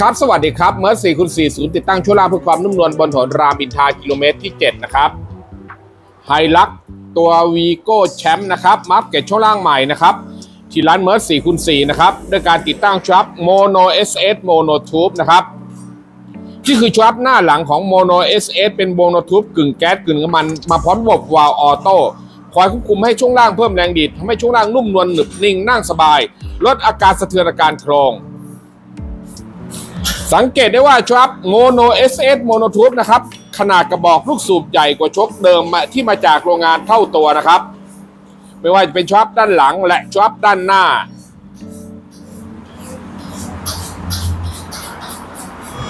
ครับ สวัสดีครับ เมื่อ4คูณ4ศูนย์ติดตั้งชั่วล่าเพื่อความนุ่มนวลบนถนนรามอินทรากิโลเมตรที่ 7 นะครับไฮลักตัววีโก้แชมป์นะครับมาร์เก็ตช่วล่างใหม่นะครับ ที่ร้านเมิร์4คูณ4นะครับ ด้วยการติดตั้งชับโมโน SS โมโนทูบนะครับที่คือชับหน้าหลังของโมโน SS เป็นโมโนทูบกึ่งแก๊สกึ่งน้ำมัน มาพร้อมระบบวาล์วออโต้ คอยควบคุมให้ช่วงล่างเพิ่มแรงดีดทำให้ช่วงล่างนุ่มนวลหนึบนิ่งนั่งสบาย ลดอาการสะเทือนอาการโครงสังเกตได้ว่าชับโมโน SS โมโนทูบนะครับ ขนาดกระบอกลูกสูบใหญ่กว่าชกเดิมที่มาจากโรงงานเท่าตัวนะครับ ไม่ว่าจะเป็นชับด้านหลังและชับด้านหน้า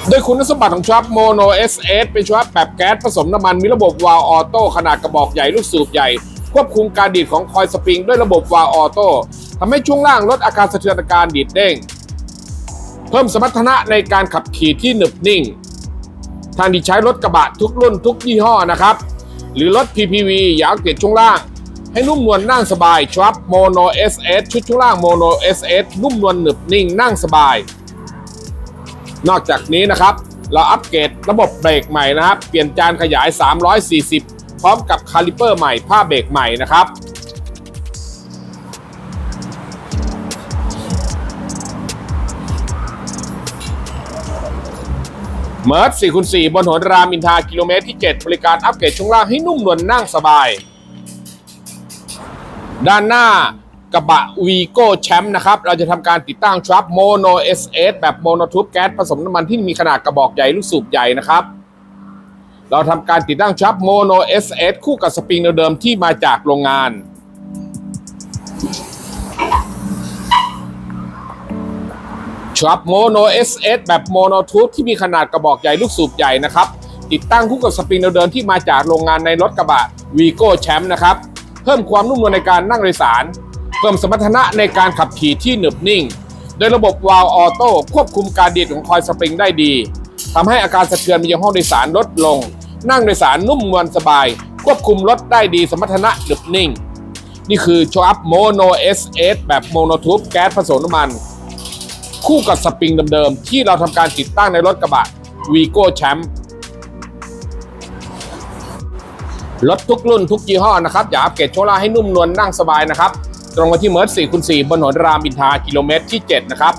โดยคุณสมบัติของชับโมโน SS เป็นชับแบบแก๊สผสมน้ำมันมีระบบวาล์วออโต้ขนาดกระบอกใหญ่ลูกสูบใหญ่ ควบคุมการดีดของคอยสปริงด้วยระบบวาลออโต้ทำให้ช่วงล่างลดอาการสะเทือนอาการดีดเด้ง เพิ่มสมรรถนะในการขับขี่ที่หนึบนิ่ง ทางที่ใช้รถกระบะทุกรุ่นทุกยี่ห้อนะครับ หรือรถ PPV อยากเปลี่ยนช่วงล่าง ให้นุ่มนวลนั่งสบายชับโมโน SS ชุดช่วงล่างโมโน SS นุ่มนวลหนึบนิ่งนั่งสบาย นอกจากนี้นะครับ เราอัปเกรดระบบเบรกใหม่นะครับ เปลี่ยนจานขยาย 340 พร้อมกับคาลิเปอร์ใหม่ผ้าเบรกใหม่นะครับเมิร์ด4คูณ4บนถนนรามินทากิโลเมตรที่ 7 บริการอัปเกรดช่วงล่างให้นุ่มนวลนั่งสบาย ด้านหน้ากระบะวีโก้แชมป์นะครับ เราจะทำการติดตั้งทรัพโมโน SS แบบโมโนทูบแก๊สผสมน้ำมันที่มีขนาดกระบอกใหญ่ลูกสูบใหญ่นะครับ เราทำการติดตั้งทรัพโมโน SS คู่กับสปริงเดิมๆที่มาจากโรงงาน ชับโมโน SS แบบโมโนทูบที่มีขนาดกระบอกใหญ่ลูกสูบใหญ่นะครับ ติดตั้งคู่กับสปริงเดิมๆที่มาจากโรงงานในรถกระบะวีโก้แชมป์นะครับ เพิ่มความนุ่มนวลในการนั่งโดยสาร เพิ่มสมรรถนะในการขับขี่ที่หนึบนิ่ง โดยระบบวาล์วออโต้ควบคุมการดีดของคอยสปริงได้ดี ทำให้อาการสะเทือนในห้องโดยสารลดลง นั่งโดยสารนุ่มนวลสบาย ควบคุมรถได้ดีสมรรถนะหนึบนิ่ง นี่คือโชอัพโมโน SS แบบโมโนทูบแก๊สผสมน้ำมัน คู่กับสปริงเดิมๆที่เราทำการติดตั้งในรถกระบะวีโก้แชมป์รถทุกรุ่นทุกยี่ห้อนะครับ อย่าอัปเกรดโชว์ล่าให้นุ่มนวลนั่งสบายนะครับ ตรงมาที่เมิร์ด4คูณ4บนถนนรามอินทากิโลเมตรที่ 7 นะครับ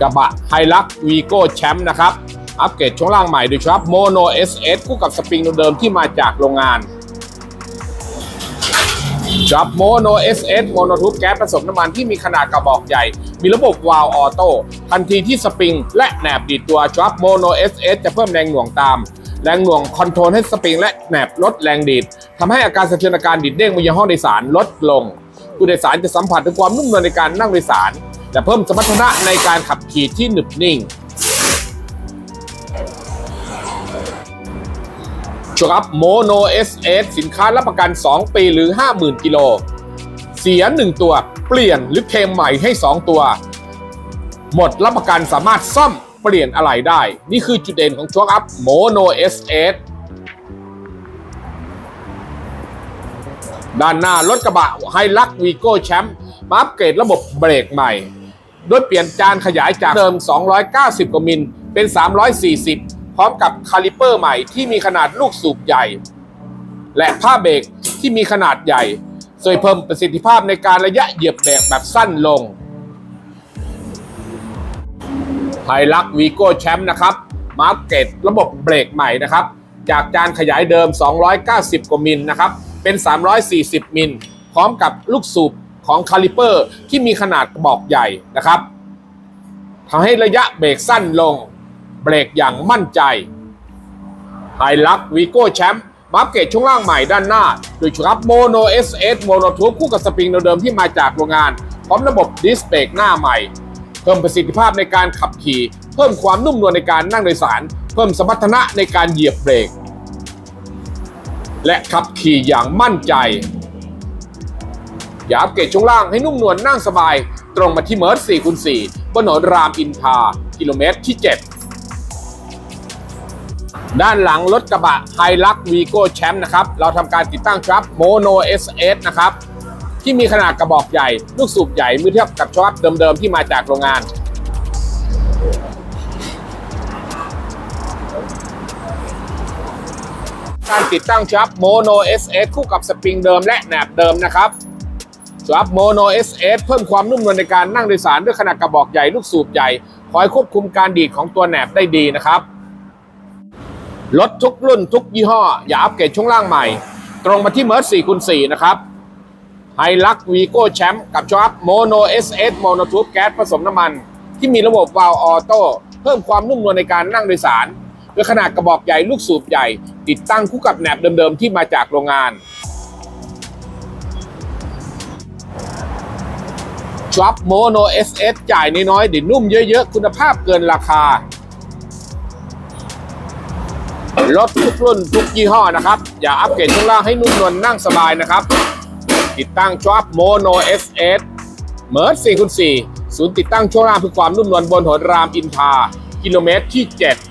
กระบะไฮลักวีโก้แชมป์นะครับ อัปเกรดช่วงล่างใหม่โดยชับโมโน SS คู่กับสปริงเดิมที่มาจากโรงงานจับโมโน SS โมโนทูบแก๊สผสมน้ำมันที่มีขนาดกระบอกใหญ่ มีระบบวาล์วออโต้ทันทีที่สปริง และแหนบดีดตัวจับโมโน SS จะเพิ่มแรงหน่วงตาม แรงหน่วงคอนโทรลให้สปริงและแหนบลดแรงดีดทำให้อาการสะเทือนอาการดีดเด้งบนยังห้องโดยสารลดลง ผู้โดยสารจะสัมผัสถึงความนุ่มนวลในการนั่งโดยสาร และเพิ่มสมรรถนะในการขับขี่ที่หนึบนิ่งครับโมโน SS สินค้ารับประกัน 2 ปีหรือ 50,000 กิโล เสีย 1 ตัว เปลี่ยนหรือเคมใหม่ให้ 2 ตัว หมดรับประกันสามารถซ่อมเปลี่ยนอะไรได้ นี่คือจุดเด่นของช็อคอัพโมโน SS ด้านหน้ารถกระบะไฮลักวีโก้แชมป์มาอัปเกรดระบบเบรกใหม่ โดยเปลี่ยนจานขยายจากเดิม 290 กว่ามิล เป็น 340 พร้อมกับคาลิเปอร์ใหม่ที่มีขนาดลูกสูบใหญ่ และผ้าเบรกที่มีขนาดใหญ่ช่วยเพิ่มประสิทธิภาพในการระยะเหยียบเบรกแบบสั้นลงไฮลักวีโก้แชมป์นะครับ มาร์เก็ตระบบเบรกใหม่นะครับ จากจานขยายเดิม 290 กว่ามิลนะครับ เป็น 340 มิล พร้อมกับลูกสูบ ของคาลิเปอร์ที่มีขนาดกระบอกใหญ่นะครับทำให้ระยะเบรกสั้นลง เบรกอย่างมั่นใจไฮลักวีโก้แชมป์มาร์เกตช่วงล่างใหม่ด้านหน้า โดยครับโมโน SS โมโนทูบคู่กับสปริงเดิมที่มาจากโรงงาน พร้อมระบบดิสเบรกหน้าใหม่ เพิ่มประสิทธิภาพในการขับขี่ เพิ่มความนุ่มนวลในการนั่งโดยสาร เพิ่มสมรรถนะในการเหยียบเบรก และขับขี่อย่างมั่นใจ อย่าอัปเกรดช่วงล่างให้นุ่มนวลนั่งสบาย ตรงมาที่เมิร์ด4คูณ4บนถนนรามอินทรากิโลเมตรที่ 7 ด้านหลังรถกระบะไฮลักวีโก้แชมป์นะครับ เราทำการติดตั้งทรัพโมโน SS นะครับ ที่มีขนาดกระบอกใหญ่ ลูกสูบใหญ่เมื่อเทียบกับช็อปเดิมๆที่มาจากโรงงานการติดตั้งชับโมโน SS คู่กับสปริงเดิมและแหนบเดิมนะครับ ชับโมโน SS เพิ่มความนุ่มนวลในการนั่งโดยสารด้วยขนาดกระบอกใหญ่ลูกสูบใหญ่ คอยควบคุมการดีดของตัวแหนบได้ดีนะครับรถทุกรุ่นทุกยี่ห้อ อย่าอัปเกรดช่วงล่างใหม่ ตรงมาที่เมิร์ส4คูณ4นะครับไฮลักวีโก้แชมป์กับชับโมโน SS โมโนทูบแก๊สผสมน้ำมัน ที่มีระบบวาล์วออโต้เพิ่มความนุ่มนวลในการนั่งโดยสาร ด้วยขนาดกระบอกใหญ่ลูกสูบใหญ่ ติดตั้งคู่กับแหนบเดิมๆที่มาจากโรงงาน ช็อปโมโน SS จ่ายน้อยๆดินุ่มเยอะๆ คุณภาพเกินราคา รถทุกรุ่นทุกยี่ห้อนะครับ อย่าอัปเกรดช่วงล่างให้นุ่มนวลนั่งสบายนะครับ ติดตั้งช็อปโมโน SS เมิร์ด4คูณ4ศูนย์ติดตั้งช่วงล่างเพื่อความนุ่มนวลบนถนนรามอินทากิโลเมตรที่ 7